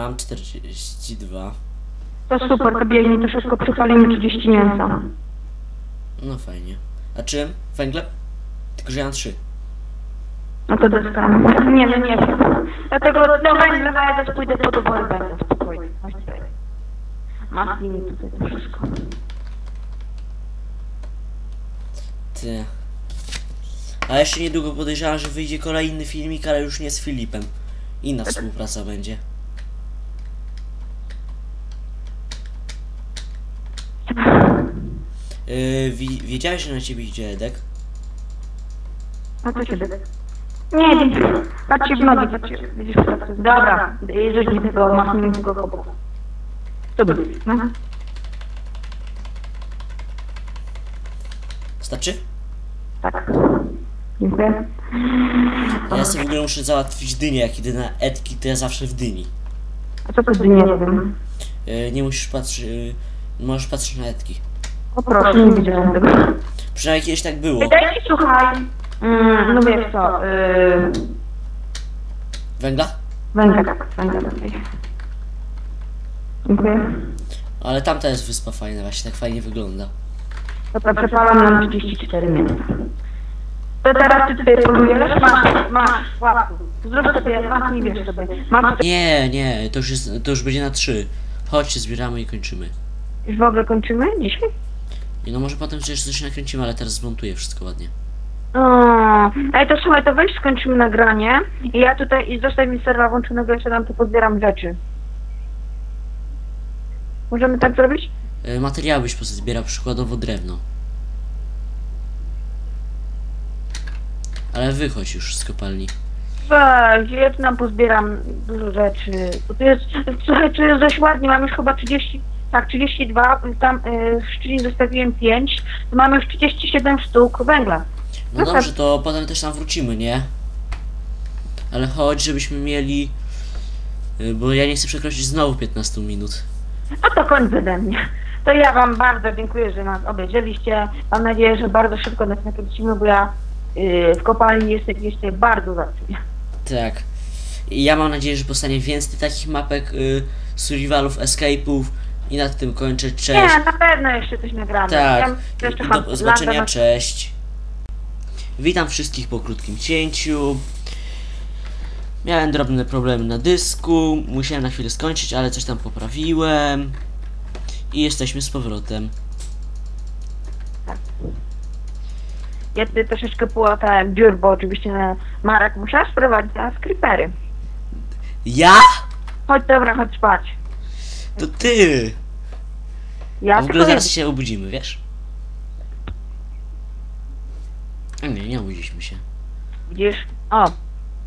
Mam 42. To super, to biegnie, to wszystko przypalimy 30 mięsa. No fajnie. A czym? Węglem? Tylko, że ja mam 3. No to dostanę. Nie, no nie wiem. Dlatego do węgla ja też pójdę po dobory węgla, spokojnie. Masz linii tutaj to wszystko. Ty. A jeszcze niedługo podejrzewam, że wyjdzie kolejny filmik, ale już nie z Filipem. Inna współpraca będzie. Yy, wi wiedziałeś, że na ciebie idzie Edek? A co ciebie? Nie, nie. Patrzcie w nogi, patrzcie. Widzisz, co to jest? Dobra, jeżeli mi tego, masz mi tego kopu. Dobra. No. Starczy? Tak. Dziękuję. A Ja sobie w ogóle muszę załatwić dynię, jak idę na Edki, to ja zawsze w dyni. A co to z nie wiem? Yy, nie musisz patrzeć, yy, możesz patrzeć na Edki. O proszę, nie widziałem tego. Przynajmniej kiedyś tak było. Daj mi słuchaj. Mm, no wiesz co, yy, Węgla? węgla tak, węgla tak. Dziękuję. Ale tamta jest wyspa fajna, właśnie tak fajnie wygląda. Dobra, przepalam nam 34 minuty. To teraz ty tutaj polujesz? Masz, masz, łapku. Zrób sobie, masz, nie wiesz sobie. Masz, Nie, nie, to już, jest, to już będzie na trzy. Chodźcie, zbieramy i kończymy. już w ogóle kończymy dzisiaj? I no może potem przecież coś nakręcimy, ale teraz zmontuję wszystko ładnie. O, ej, to słuchaj, to weź skończymy nagranie i ja tutaj, i zostaw mi serwa włączonego, jeszcze tam tu pozbieram rzeczy. Możemy tak zrobić? E, materiały byś pozbierał, przykładowo drewno. Ale wychodź już z kopalni. Weź, ja tu nam pozbieram dużo rzeczy. Bo tu jest, słuchaj, tu jest dość ładnie, mam już chyba 30, tak, 32, tam y, w Szczecinie zostawiłem 5, to mamy już 37 sztuk węgla. No No dobrze, to potem też tam wrócimy, nie? Ale chodź, żebyśmy mieli... y, Bo ja nie chcę przekroczyć znowu 15 minut. A to koniec ode mnie. To ja wam bardzo dziękuję, że nas obejrzeliście. Mam nadzieję, że bardzo szybko nas nakręcimy, bo ja y, w kopalni jestem jeszcze bardzo zacnie. Tak. I ja mam nadzieję, że powstanie więcej takich mapek, survivalów, escape'ów i nad tym kończę. Cześć. Nie, na pewno jeszcze coś nagramy. Ja Tak. jeszcze I mam do zobaczenia, na- cześć. Witam wszystkich po krótkim cięciu. Miałem drobne problemy na dysku, musiałem na chwilę skończyć, ale coś tam poprawiłem. I jesteśmy z powrotem. Ja tutaj troszeczkę połatałem dziur, bo oczywiście na Marek musiała sprowadzić na skrypery. Ja? Chodź, dobra, chodź spać. To ty! Ja w ogóle zaraz się obudzimy, wiesz? A nie, nie obudziliśmy się. Widzisz? O.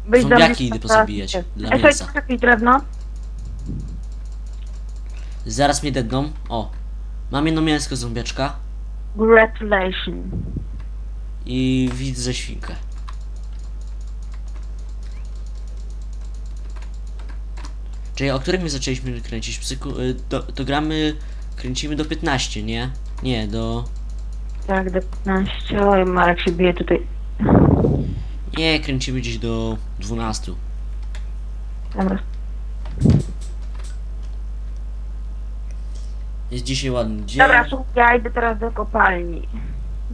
Wyjdź Zombiaki idę pozabijać dla mięsa. jakieś drewno? Zaraz mnie dedną. O. Mam jedno mięsko zombiaczka Gratulation. i widzę świnkę. Czyli o których my zaczęliśmy kręcić? Psyku, y, do, to gramy, kręcimy do 15, nie? Nie, do... Tak, do 15. Oj, Marek się bije tutaj. Nie, kręcimy gdzieś do 12. Dobra. Jest dzisiaj ładny dzień. Dobra, słuchaj, ja idę teraz do kopalni.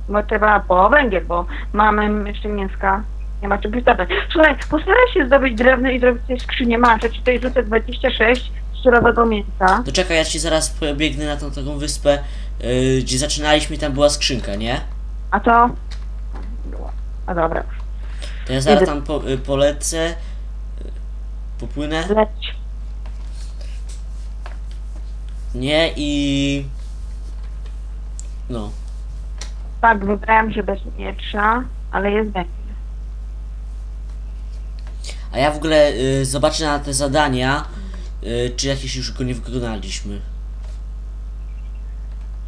Bo trzeba po węgiel, bo mamy jeszcze mięska. Nie ma czym przystawać. Słuchaj, postaraj się zdobyć drewno i zrobić sobie skrzynię. Masz, ja ci tutaj rzucę 26 surowego mięsa. To czekaj, ja ci zaraz pobiegnę na tą taką wyspę, y, gdzie zaczynaliśmy tam była skrzynka, nie? A co? A dobra, To ja zaraz Idę. tam po, y, polecę, y, popłynę, leć. nie? I... No. Tak, wybrałem się bez miecza, ale jest węgiel. A ja w ogóle y, zobaczę na te zadania, y, czy jakieś już go nie wykonaliśmy.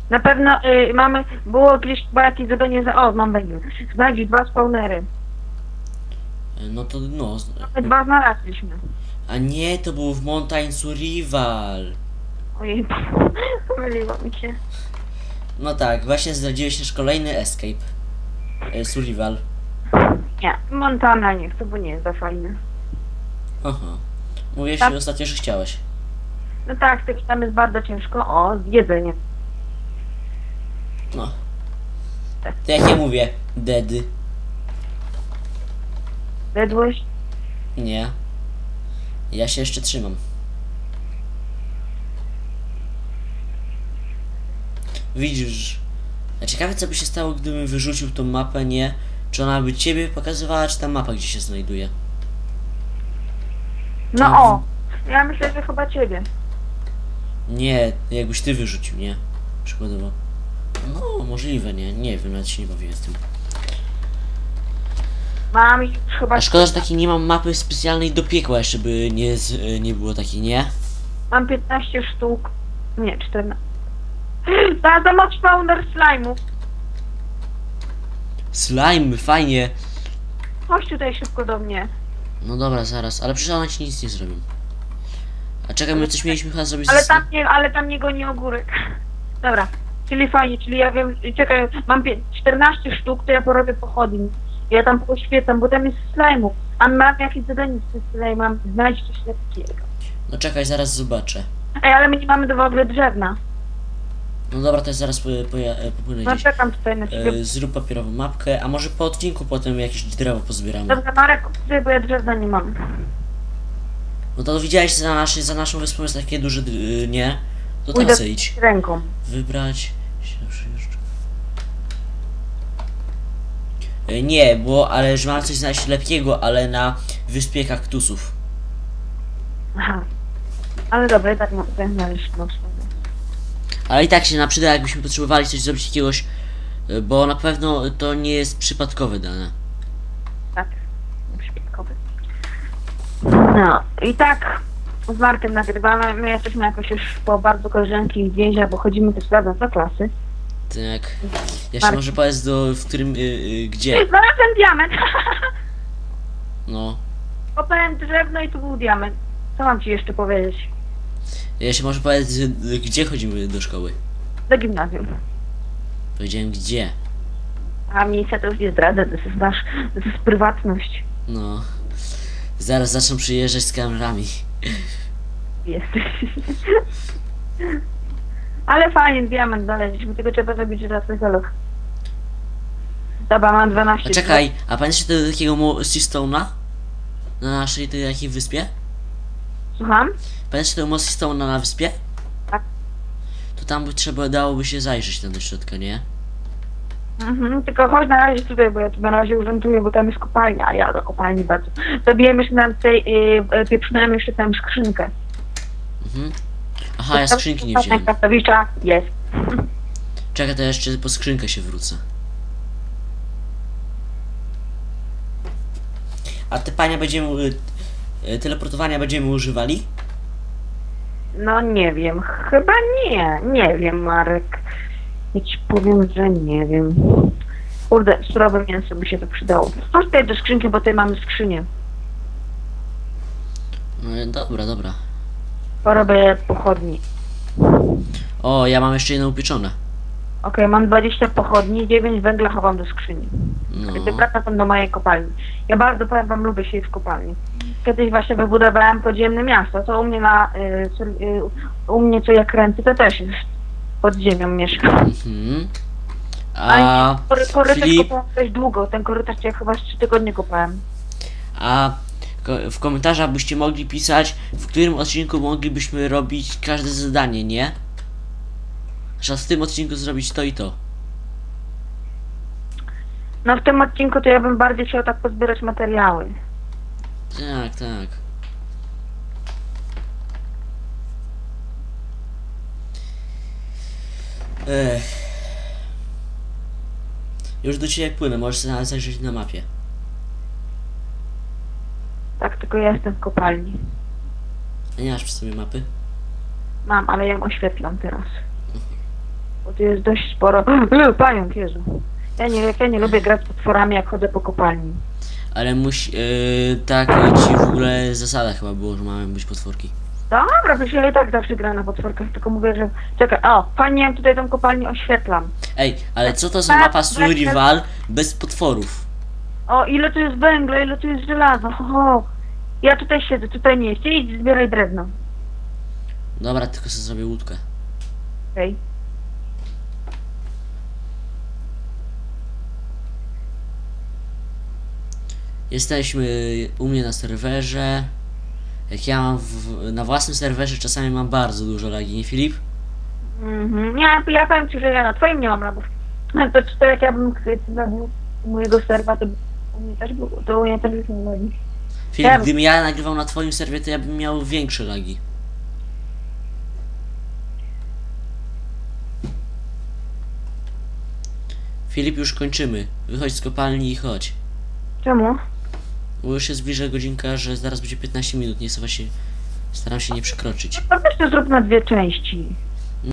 Na pewno y, mamy, było kiedyś chyba jakieś zadanie za, o, mam węgiel. Znajdź dwa spawnery. Y, No to no. z- My dwa znaleźliśmy. A nie, to było w Mountain Survival. Ojej, pomyliło mi się. No tak, właśnie zdradziłeś nasz kolejny escape. Y, survival. Nie, Montana nie chcę, bo nie jest za fajny. Aha. Mówiłeś Tak. ostatnio, że chciałeś. No tak, tym tam jest bardzo ciężko. O, jedzenie. No. To jak ja mówię, dead. Zjadłeś? Nie. Ja się jeszcze trzymam. Widzisz. A ciekawe co by się stało, gdybym wyrzucił tą mapę, nie? Czy ona by ciebie pokazywała, czy ta mapa gdzie się znajduje? No Tak. o, ja myślę, że chyba ciebie. Nie, jakbyś ty wyrzucił, nie? Przykładowo. No, możliwe, nie? Nie wiem, nawet się nie bawiłem z tym. Mam już chyba... A szkoda, że takiej nie mam mapy specjalnej do piekła jeszcze by nie, z, nie było takiej, nie? Mam 15 sztuk. Nie, 14. Za za moc spawner slime'ów. Slime, fajnie. Chodź tutaj szybko do mnie. No dobra, zaraz, ale przecież one ci nic nie zrobią. A czekaj, my coś mieliśmy chyba zrobić Ale tam nie, ale tam nie goni ogórek. Dobra, czyli fajnie, czyli ja wiem, czekaj, mam pie- 14 sztuk, to ja porobię pochodni. Ja tam poświecam, bo tam jest slime'ów. A mam jakieś zadanie z slime'em, znajdź coś lepkiego. No czekaj, zaraz zobaczę. Ej, ale my nie mamy do w ogóle drzewna. No dobra, to ja zaraz po, popłynę No gdzieś. czekam tutaj na ciebie. E, zrób papierową mapkę, a może po odcinku potem jakieś drzewo pozbieramy. Dobra, Marek, tutaj, bo ja drzewna nie mam. No to widziałeś za, naszy, za naszą wyspą jest takie duże, y, nie? To tam Pójdę idź. ręką. Wybrać. się przyjeżdża. E, Nie, bo ale że mam coś znaleźć lepkiego, ale na wyspie kaktusów. Aha. Ale dobra, i tak mam tutaj znaleźć no, sobie. Ale i tak się nam przyda, jakbyśmy potrzebowali coś zrobić jakiegoś, e, bo na pewno to nie jest przypadkowe dane. Tak, przypadkowy. No, i tak z Markiem nagrywamy. My jesteśmy jakoś już po bardzo koleżanki więźnia, bo chodzimy też razem do klasy. Tak. Jeszcze Mark. może powiedz do, w którym, y, y, gdzie? Znalazłem diament! No. Kopałem drewno i tu był diament. Co mam ci jeszcze powiedzieć? Jeszcze może powiedz, y, y, gdzie chodzimy do szkoły? Do gimnazjum. Powiedziałem gdzie. A miejsca to już nie zdradzę, to jest nasz, to jest prywatność. No. Zaraz zaczną przyjeżdżać z kamerami. Jesteś. Ale fajnie, diament znaleźliśmy, tylko trzeba zrobić raz na celów. Dobra, mam 12. A czekaj, a pamiętasz tego takiego Seastone'a? Na naszej tej jakiej wyspie? Słucham? Pamiętasz tego Mossy na wyspie? Tak. To tam by trzeba dałoby się zajrzeć tam do środka, nie? Mhm, tylko chodź na razie tutaj, bo ja tu na razie urzęduję, bo tam jest kopalnia, a ja do kopalni bardzo. Zrobiłem jeszcze nam tej, yy, pieprznąłem jeszcze tam skrzynkę. Mhm. Aha, ja skrzynki nie wziąłem. Kartowicza jest. Czekaj, to ja jeszcze po skrzynkę się wrócę. A te pania będziemy... y, Teleportowania będziemy używali? No nie wiem, chyba nie, nie wiem Marek. Ja ci powiem, że nie wiem. Kurde, surowe mięso by się to przydało. Chodź tutaj do skrzynki, bo tutaj mamy skrzynię. No dobra, dobra. Porobię pochodni. O, ja mam jeszcze jedno upieczone. Okej, mam 20 pochodni, 9 węgla chowam do skrzyni. No. Gdy wracam do mojej kopalni. Ja bardzo powiem wam, lubię siedzieć w kopalni. Kiedyś właśnie wybudowałem podziemne miasto, to u mnie na, y, y, u mnie co ja kręcę, to też jest pod ziemią mieszkam. Mhm. A kory, korytarz Filip, kopałem dość długo, ten korytarz ja chyba z 3 tygodnie kopałem. a w komentarzach byście mogli pisać, w którym odcinku moglibyśmy robić każde zadanie, nie? Że w tym odcinku zrobić to i to. No w tym odcinku to ja bym bardziej chciał tak pozbierać materiały. Tak, tak. Ech. Już do ciebie płynę, możesz nawet zajrzeć na mapie. Tak, tylko ja jestem w kopalni. A nie masz przy sobie mapy? Mam, ale ją oświetlam teraz. Bo tu jest dość sporo... Pająk, Jezu. Ja nie, ja nie lubię grać z potworami, jak chodzę po kopalni. Ale musi... Yy, tak ci w ogóle zasada chyba było, że mamy być potworki. Dobra, przecież ja i tak zawsze gram na potworkach, tylko mówię, że... Czekaj, o, fajnie jak tutaj tą kopalnię oświetlam. Ej, ale co to za mapa survival bez potworów? O, ile tu jest węgla, ile tu jest żelaza, ho, ho. Ja tutaj siedzę, tutaj nie jest. Idź, zbieraj drewno. Dobra, tylko sobie zrobię łódkę. Okej. Jesteśmy u mnie na serwerze. Jak ja mam w, na własnym serwerze czasami mam bardzo dużo lagi, nie Filip? Mhm. Ja, ja powiem ci, że ja na twoim nie mam lagów. To, to jak ja bym zabił mojego serwa, to u mnie też było, to u mnie też nie lagi. Filip, Ja- gdybym ja nagrywał na twoim serwie, to ja bym miał większe lagi. Filip, już kończymy. Wychodź z kopalni i chodź. Czemu? Bo już się zbliża godzinka, że zaraz będzie 15 minut, nie właśnie... Staram się nie przekroczyć. To weź to zrób na dwie części.